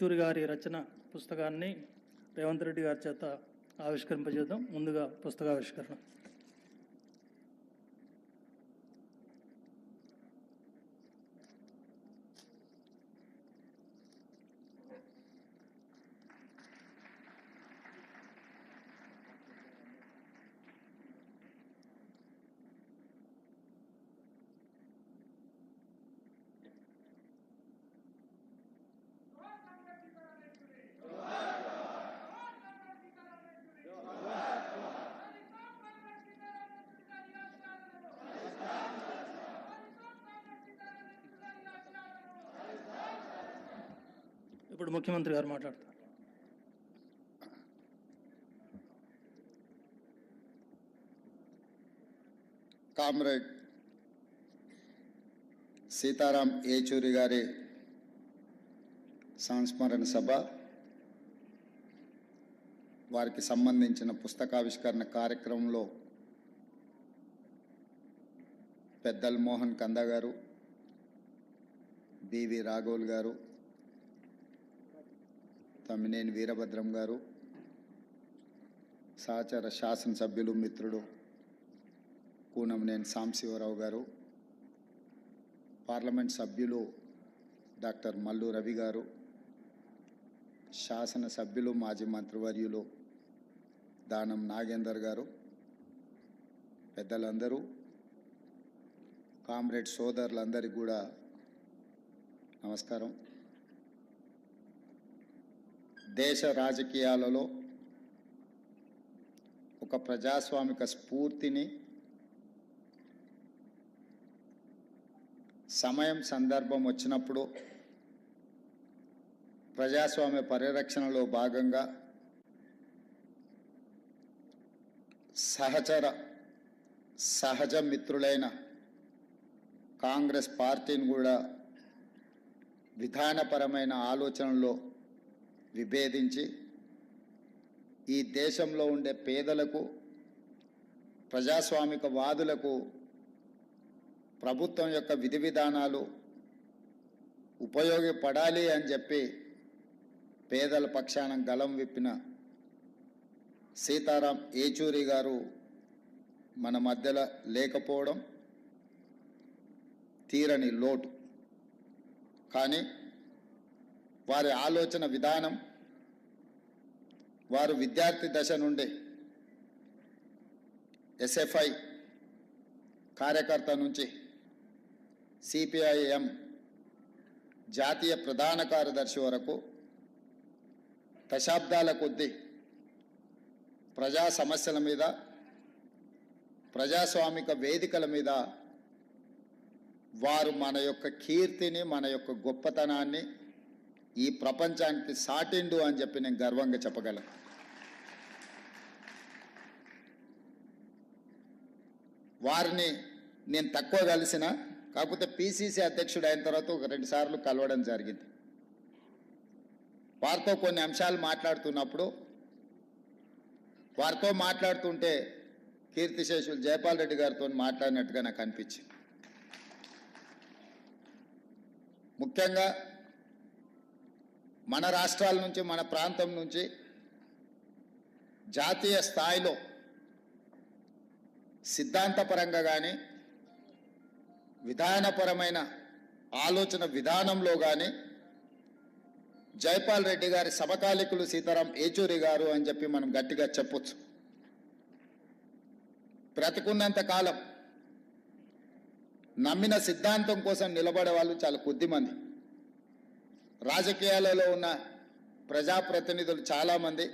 సీతారాం గారి రచన పుస్తకాన్ని రేవంత్ రెడ్డి గారి చేత ఆవిష్కరింపజేద్దాం. ముందుగా పుస్తకావిష్కరణ. ఇప్పుడు ముఖ్యమంత్రి గారు మాట్లాడతారు. కామ్రేడ్ సీతారాం ఏచూరి గారి సంస్మరణ సభ వారికి సంబంధించిన పుస్తకావిష్కరణ కార్యక్రమంలో పెద్దల్ మోహన్ కంద గారు బివి రాఘవుల్ గారు తమ్మినేని వీరభద్రం గారు సహచర శాసనసభ్యులు మిత్రుడు కూనంనేని సాంబశివరావు గారు పార్లమెంట్ సభ్యులు డాక్టర్ మల్లు రవి గారు శాసన సభ్యులు మాజీ మంత్రివర్యులు దానం నాగేందర్ గారు పెద్దలందరూ కామ్రేడ్ సోదరులందరికీ కూడా నమస్కారం. దేశ రాజకీయాలలో ఒక ప్రజాస్వామిక స్ఫూర్తిని సమయం సందర్భం వచ్చినప్పుడు ప్రజాస్వామ్య పరిరక్షణలో భాగంగా సహచర సహజ మిత్రులైన కాంగ్రెస్ పార్టీని కూడా విధానపరమైన ఆలోచనలో విభేదించి ఈ దేశంలో ఉండే పేదలకు ప్రజాస్వామిక వాదులకు ప్రభుత్వం యొక్క విధి విధానాలు ఉపయోగపడాలి అని చెప్పి పేదల పక్షాన గలం విప్పిన సీతారాం ఏచూరి గారు మన మధ్యలో లేకపోవడం తీరని లోటు. కానీ వారి ఆలోచన విధానం వారు విద్యార్థి దశ నుండి ఎస్ఎఫ్ఐ కార్యకర్త నుంచి సిపిఐఎం జాతీయ ప్రధాన కార్యదర్శి వరకు దశాబ్దాల కొద్దీ ప్రజా సమస్యల మీద ప్రజాస్వామిక వేదికల మీద వారు మన యొక్క కీర్తిని మన యొక్క గొప్పతనాన్ని ఈ ప్రపంచానికి సాటిండు అని చెప్పి నేను గర్వంగా చెప్పగలను. వారిని నేను తక్కువ కలిసిన కాకపోతే పిసిసి అధ్యక్షుడు అయిన తర్వాత ఒక రెండు సార్లు కలవడం జరిగింది. వారితో కొన్ని అంశాలు మాట్లాడుతున్నప్పుడు వారితో మాట్లాడుతుంటే కీర్తిశేషులు జయపాల్ రెడ్డి గారితో మాట్లాడినట్టుగా నాకు అనిపించింది. ముఖ్యంగా మన రాష్ట్రాల నుంచి మన ప్రాంతం నుంచి జాతీయ స్థాయిలో సిద్ధాంతపరంగా కానీ విధానపరమైన ఆలోచన విధానంలో కానీ జైపాల్ రెడ్డి గారి సమకాలికులు సీతారాం ఏచూరి గారు అని చెప్పి మనం గట్టిగా చెప్పొచ్చు. బ్రతికున్నంత కాలం నమ్మిన సిద్ధాంతం కోసం నిలబడే వాళ్ళు చాలా కొద్దిమంది. రాజకీయాలలో ఉన్న ప్రజాప్రతినిధులు చాలామంది.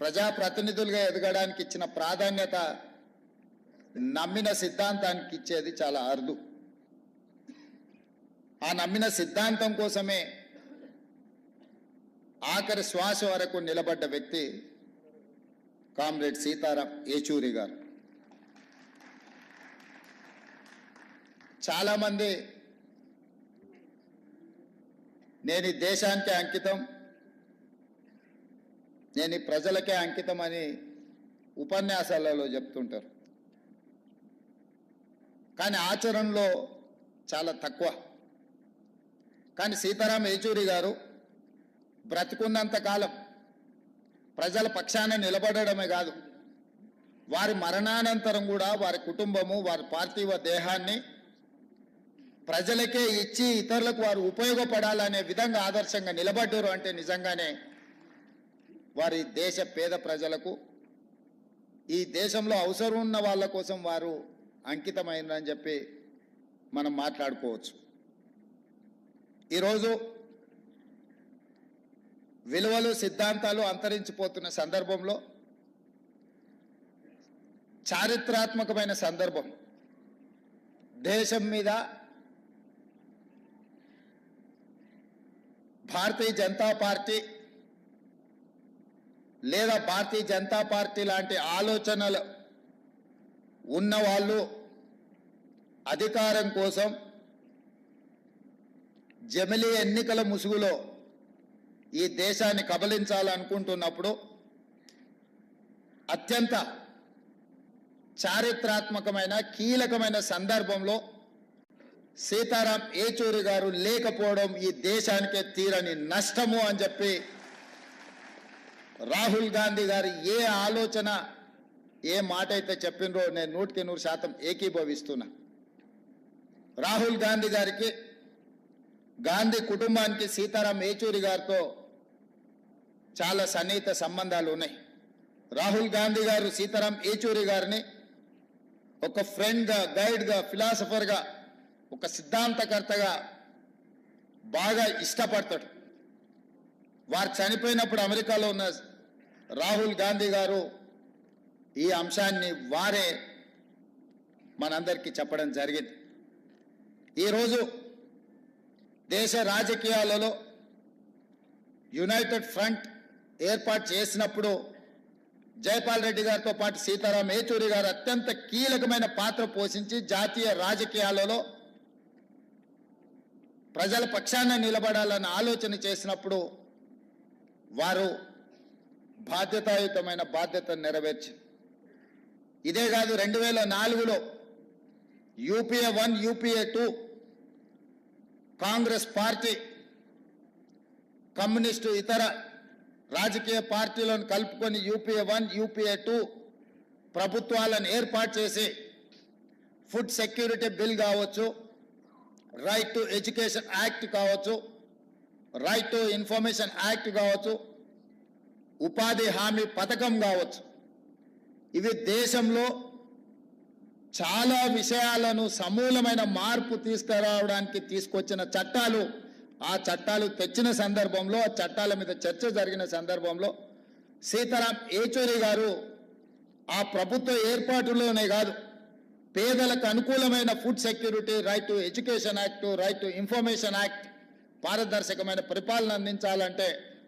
ప్రజాప్రతినిధులుగా ఎదగడానికి ఇచ్చిన ప్రాధాన్యత నమ్మిన సిద్ధాంతానికి ఇచ్చేది చాలా అరుదు. ఆ నమ్మిన సిద్ధాంతం కోసమే ఆఖరి శ్వాస వరకు నిలబడ్డ వ్యక్తి కామ్రేడ్ సీతారాం ఏచూరి గారు. చాలామంది నేను ఈ దేశానికి అంకితం నేను ఈ ప్రజలకే అంకితం అని ఉపన్యాసాలలో చెప్తుంటారు. కానీ ఆచరణలో చాలా తక్కువ. కానీ సీతారాం ఏచూరి గారు బ్రతికున్నంత కాలం ప్రజల పక్షాన నిలబడడమే కాదు వారి మరణానంతరం కూడా వారి కుటుంబము వారి పార్థివ దేహాన్ని ప్రజలకే ఇచ్చి ఇతరులకు వారు ఉపయోగపడాలనే విధంగా ఆదర్శంగా నిలబడ్డారు అంటే నిజంగానే వారి దేశ పేద ప్రజలకు ఈ దేశంలో అవసరం ఉన్న వాళ్ళ కోసం వారు అంకితమైనని చెప్పి మనం మాట్లాడుకోవచ్చు. ఈరోజు విలువలు సిద్ధాంతాలు అంతరించిపోతున్న సందర్భంలో చారిత్రాత్మకమైన సందర్భం దేశం మీద భారతీయ జనతా పార్టీ లేదా భారతీయ జనతా పార్టీ లాంటి ఆలోచనలు ఉన్నవాళ్ళు అధికారం కోసం జమిలీ ఎన్నికల ముసుగులో ఈ దేశాన్ని కబలించాలనుకుంటున్నప్పుడు అత్యంత చారిత్రాత్మకమైన కీలకమైన సందర్భంలో సీతారాం ఏచూరి గారు లేకపోవడం ఈ దేశానికే తీరని నష్టము అని చెప్పి రాహుల్ గాంధీ గారు ఏ ఆలోచన ఏ మాట అయితే చెప్పినరో నేను నూటికి నూరు శాతం ఏకీభవిస్తున్నా. రాహుల్ గాంధీ గారికి గాంధీ కుటుంబానికి సీతారాం ఏచూరి గారితో చాలా సన్నిహిత సంబంధాలు ఉన్నాయి. రాహుల్ గాంధీ గారు సీతారాం ఏచూరి గారిని ఒక ఫ్రెండ్గా గైడ్గా ఫిలాసఫర్గా ఒక సిద్ధాంతకర్తగా బాగా ఇష్టపడతాడు. వారు చనిపోయినప్పుడు అమెరికాలో ఉన్న రాహుల్ గాంధీ గారు ఈ అంశాన్ని వారే మనందరికీ చెప్పడం జరిగింది. ఈరోజు దేశ రాజకీయాలలో యునైటెడ్ ఫ్రంట్ ఏర్పాటు చేసినప్పుడు జైపాల్ రెడ్డి గారితో పాటు సీతారాం ఏచూరి గారు అత్యంత కీలకమైన పాత్ర పోషించి జాతీయ రాజకీయాలలో ప్రజల పక్షాన నిలబడాలని ఆలోచన చేసినప్పుడు వారు బాధ్యతాయుతమైన బాధ్యతను నెరవేర్చి ఇదే కాదు రెండు వేల నాలుగులో UPA one UPA two Congress party communist ఇతర రాజకీయ పార్టీలను కలుపుకొని యూపీఏ వన్ యూపీఏ టూ ప్రభుత్వాలను ఏర్పాటు చేసి ఫుడ్ సెక్యూరిటీ బిల్ కావచ్చు రైట్ టు ఎడ్యుకేషన్ యాక్ట్ కావచ్చు. రైట్ టు ఇన్ఫర్మేషన్ యాక్ట్ కావచ్చు. ఉపాధి హామీ పథకం కావచ్చు. ఇవి దేశంలో చాలా విషయాలను సమూలమైన మార్పు తీసుకురావడానికి తీసుకొచ్చిన చట్టాలు. ఆ చట్టాలు తెచ్చిన సందర్భంలో ఆ చట్టాల మీద చర్చ జరిగిన సందర్భంలో సీతారాం ఏచూరి గారు ఆ ప్రభుత్వ ఏర్పాటులోనే కాదు పేదలకు అనుకూలమైన food security right to education act right to information act పారదర్శకమైన పరిపాలన అందించాలంటే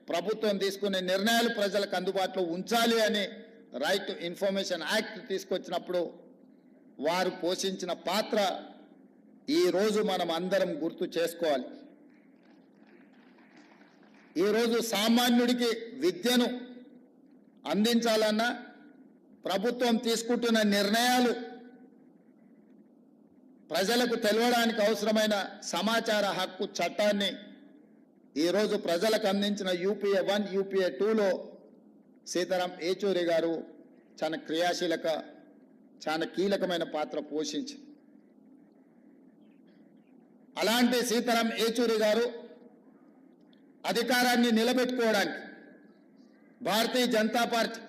ప్రభుత్వం తీసుకునే నిర్ణయాలు ప్రజలకు అందుబాటులో ఉంచాలి అని రైట్ టు ఇన్ఫర్మేషన్ యాక్ట్ తీసుకొచ్చినప్పుడు వారు పోషించిన పాత్ర ఈరోజు మనం అందరం గుర్తు చేసుకోవాలి. ఈరోజు సామాన్యుడికి విద్యను అందించాలన్నా ప్రభుత్వం తీసుకుంటున్న నిర్ణయాలు ప్రజలకు తెలవడానికి అవసరమైన సమాచార హక్కు చట్టాన్ని ఈరోజు ప్రజలకు అందించిన యూపీఏ వన్ యూపీఏ టూలో సీతారాం ఏచూరి గారు చాలా క్రియాశీలక చాలా కీలకమైన పాత్ర పోషించి అలాంటి సీతారాం ఏచూరి గారు అధికారాన్ని నిలబెట్టుకోవడానికి భారతీయ జనతా పార్టీ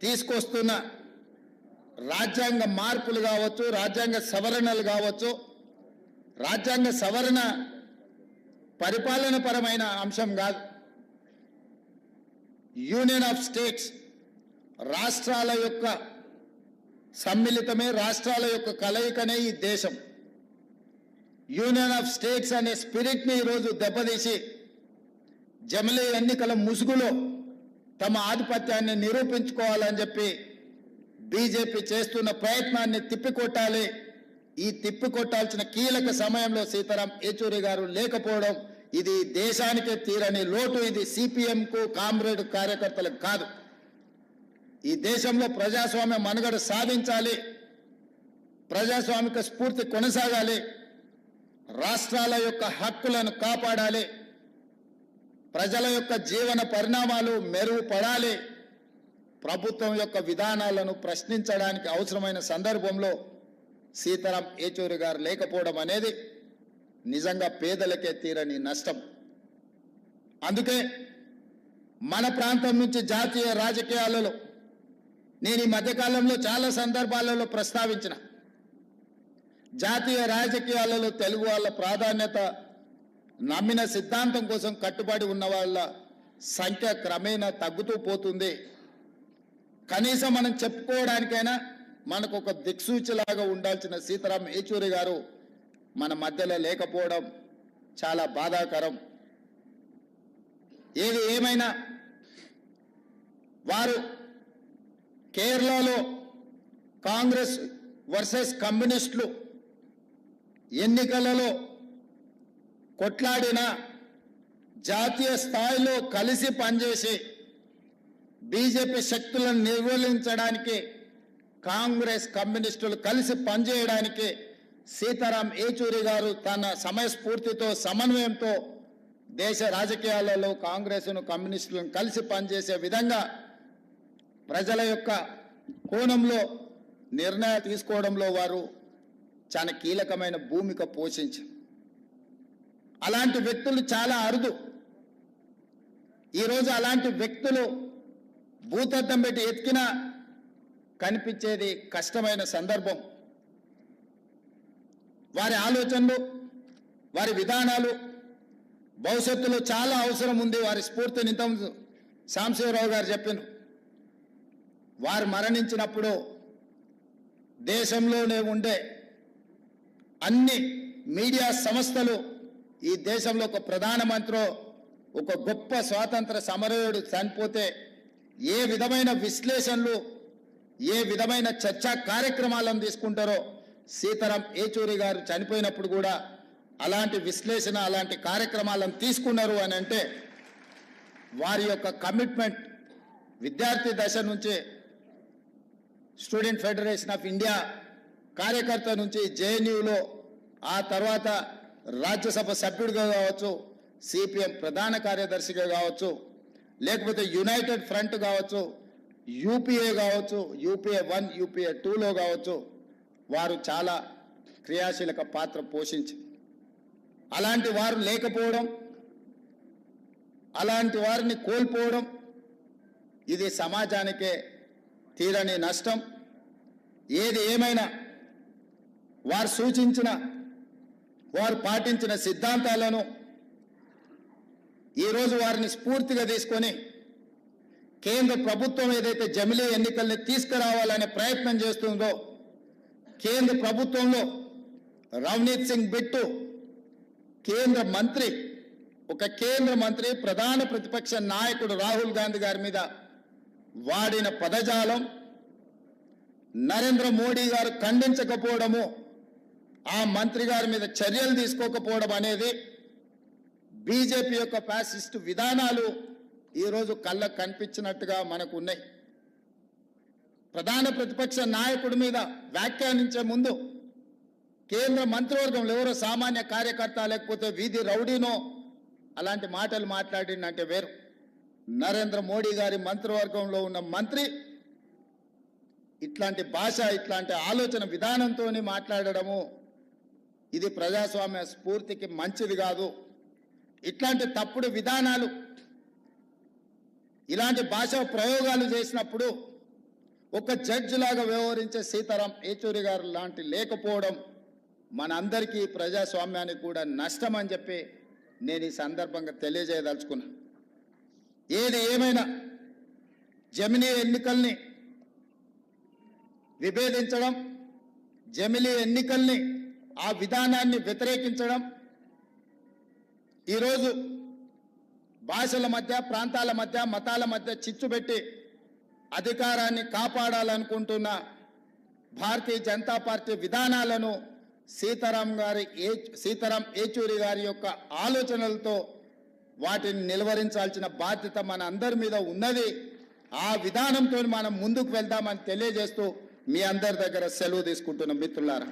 తీసుకొస్తున్న రాజ్యాంగ మార్పులు కావచ్చు రాజ్యాంగ సవరణలు కావచ్చు రాజ్యాంగ సవరణ పరిపాలనపరమైన అంశం కాదు. యూనియన్ ఆఫ్ స్టేట్స్ రాష్ట్రాల యొక్క సమ్మిళితమే రాష్ట్రాల యొక్క కలయికనే ఈ దేశం. యూనియన్ ఆఫ్ స్టేట్స్ అనే స్పిరిట్ని ఈరోజు దెబ్బతీసి జమిలే ఎన్నికల ముసుగులో తమ ఆధిపత్యాన్ని నిరూపించుకోవాలని చెప్పి బీజేపీ చేస్తున్న ప్రయత్నాన్ని తిప్పికొట్టాలి. ఈ తిప్పికొట్టాల్సిన కీలక సమయంలో సీతారాం ఏచూరి గారు లేకపోవడం ఇది దేశానికే తీరని లోటు. ఇది సిపిఎంకు కామ్రేడ్ కార్యకర్తలకు కాదు. ఈ దేశంలో ప్రజాస్వామ్య మనుగడ సాధించాలి. ప్రజాస్వామిక స్ఫూర్తి కొనసాగాలి. రాష్ట్రాల యొక్క హక్కులను కాపాడాలి. ప్రజల యొక్క జీవన పరిణామాలు మెరుగుపడాలి. ప్రభుత్వం యొక్క విధానాలను ప్రశ్నించడానికి అవసరమైన సందర్భంలో సీతారాం ఏచూరి గారు లేకపోవడం అనేది నిజంగా పేదలకే తీరని నష్టం. అందుకే మన ప్రాంతం నుంచి జాతీయ రాజకీయాలలో నేను ఈ మధ్యకాలంలో చాలా సందర్భాలలో ప్రస్తావించిన జాతీయ రాజకీయాలలో తెలుగు వాళ్ళ ప్రాధాన్యత నమ్మిన సిద్ధాంతం కోసం కట్టుబడి ఉన్న వాళ్ళ సంఖ్య క్రమేణా తగ్గుతూ పోతుంది. కనీసం మనం చెప్పుకోవడానికైనా మనకు ఒక దిక్సూచిలాగా ఉండాల్సిన సీతారాం ఏచూరి గారు మన మధ్యలో లేకపోవడం చాలా బాధాకరం. ఏది ఏమైనా వారు కేరళలో కాంగ్రెస్ వర్సెస్ కమ్యూనిస్టులు ఎన్నికలలో కొట్లాడిన జాతీయ స్థాయిలో కలిసి పనిచేసి బీజేపీ శక్తులను నిర్మూలించడానికి కాంగ్రెస్ కమ్యూనిస్టులు కలిసి పనిచేయడానికి సీతారాం ఏచూరి గారు తన సమయస్ఫూర్తితో సమన్వయంతో దేశ రాజకీయాలలో కాంగ్రెస్ను కమ్యూనిస్టులను కలిసి పనిచేసే విధంగా ప్రజల యొక్క కోణంలో నిర్ణయాలు తీసుకోవడంలో వారు చాలా కీలకమైన భూమిక పోషించారు. అలాంటి వ్యక్తులు చాలా అరుదు. ఈరోజు అలాంటి వ్యక్తులు భూతద్దం పెట్టి ఎతికినా కనిపించేది కష్టమైన సందర్భం. వారి ఆలోచనలు వారి విధానాలు భవిష్యత్తులో చాలా అవసరం ఉంది వారి స్ఫూర్తిని ఇంత సాంశివరావు గారు చెప్పాను వారు మరణించినప్పుడు దేశంలోనే ఉండే అన్ని మీడియా సంస్థలు ఈ దేశంలో ఒక ప్రధానమంత్రి ఒక గొప్ప స్వాతంత్ర సమరయుడు చనిపోతే ఏ విధమైన విశ్లేషణలు ఏ విధమైన చర్చా కార్యక్రమాలను తీసుకుంటారో సీతారాం ఏచూరి గారు చనిపోయినప్పుడు కూడా అలాంటి విశ్లేషణ అలాంటి కార్యక్రమాలను తీసుకున్నారు అని అంటే వారి యొక్క కమిట్మెంట్ విద్యార్థి దశ నుంచే స్టూడెంట్ ఫెడరేషన్ ఆఫ్ ఇండియా కార్యకర్త నుంచి జేఎన్యూలో ఆ తర్వాత రాజ్యసభ సభ్యుడిగా కావచ్చు సిపిఎం ప్రధాన కార్యదర్శిగా కావచ్చు లేకపోతే యునైటెడ్ ఫ్రంట్ కావచ్చు యూపీఏ కావచ్చు యూపీఏ వన్ యూపీఏ టూలో కావచ్చు వారు చాలా క్రియాశీలక పాత్ర పోషించి అలాంటి వారు లేకపోవడం అలాంటి వారిని కోల్పోవడం ఇది సమాజానికే తీరని నష్టం. ఏది ఏమైనా వారు సూచించిన వారు పాటించిన సిద్ధాంతాలను ఈరోజు వారిని స్ఫూర్తిగా తీసుకొని కేంద్ర ప్రభుత్వం ఏదైతే జమిలీ ఎన్నికల్ని తీసుకురావాలనే ప్రయత్నం చేస్తుందో కేంద్ర ప్రభుత్వంలో రవనీత్ సింగ్ బిట్టు కేంద్ర మంత్రి ఒక కేంద్ర మంత్రి ప్రధాన ప్రతిపక్ష నాయకుడు రాహుల్ గాంధీ గారి మీద వాడిన పదజాలం నరేంద్ర మోడీ గారు ఖండించకపోవడము ఆ మంత్రి గారి మీద చర్యలు తీసుకోకపోవడం అనేది బీజేపీ యొక్క ఫ్యాసిస్ట్ విధానాలు ఈరోజు కళ్ళకు కనిపించినట్టుగా మనకు ఉన్నాయి ప్రధాన ప్రతిపక్ష నాయకుడి మీద వ్యాఖ్యానించే ముందు కేంద్ర మంత్రివర్గంలో ఎవరో సామాన్య కార్యకర్త లేకపోతే వీధి రౌడీనో అలాంటి మాటలు మాట్లాడిందంటే వేరు. నరేంద్ర మోడీ గారి మంత్రివర్గంలో ఉన్న మంత్రి ఇట్లాంటి భాష ఇట్లాంటి ఆలోచన విధానంతో మాట్లాడడము ఇది ప్రజాస్వామ్య స్ఫూర్తికి మంచిది కాదు. ఇట్లాంటి తప్పుడు విధానాలు ఇలాంటి భాష ప్రయోగాలు చేసినప్పుడు ఒక జడ్జిలాగా వ్యవహరించే సీతారాం ఏచూరి గారు లాంటి లేకపోవడం మనందరికీ ప్రజాస్వామ్యానికి కూడా నష్టం అని చెప్పి నేను ఈ సందర్భంగా తెలియజేయదలుచుకున్నా. ఏది ఏమైనా జమినీ ఎన్నికల్ని విభేదించడం జమిలీ ఎన్నికల్ని ఆ విధానాన్ని వ్యతిరేకించడం ఈరోజు భాషల మధ్య ప్రాంతాల మధ్య మతాల మధ్య చిచ్చు పెట్టి అధికారాన్ని కాపాడాలనుకుంటున్న భారతీయ జనతా పార్టీ విధానాలను సీతారాం గారి ఏ సీతారాం ఏచూరి గారి యొక్క ఆలోచనలతో వాటిని నిలువరించాల్సిన బాధ్యత మన అందరి మీద ఉన్నది. ఆ విధానంతో మనం ముందుకు వెళ్దామని తెలియజేస్తూ మీ అందరి దగ్గర సెలవు తీసుకుంటున్న మిత్రులారా.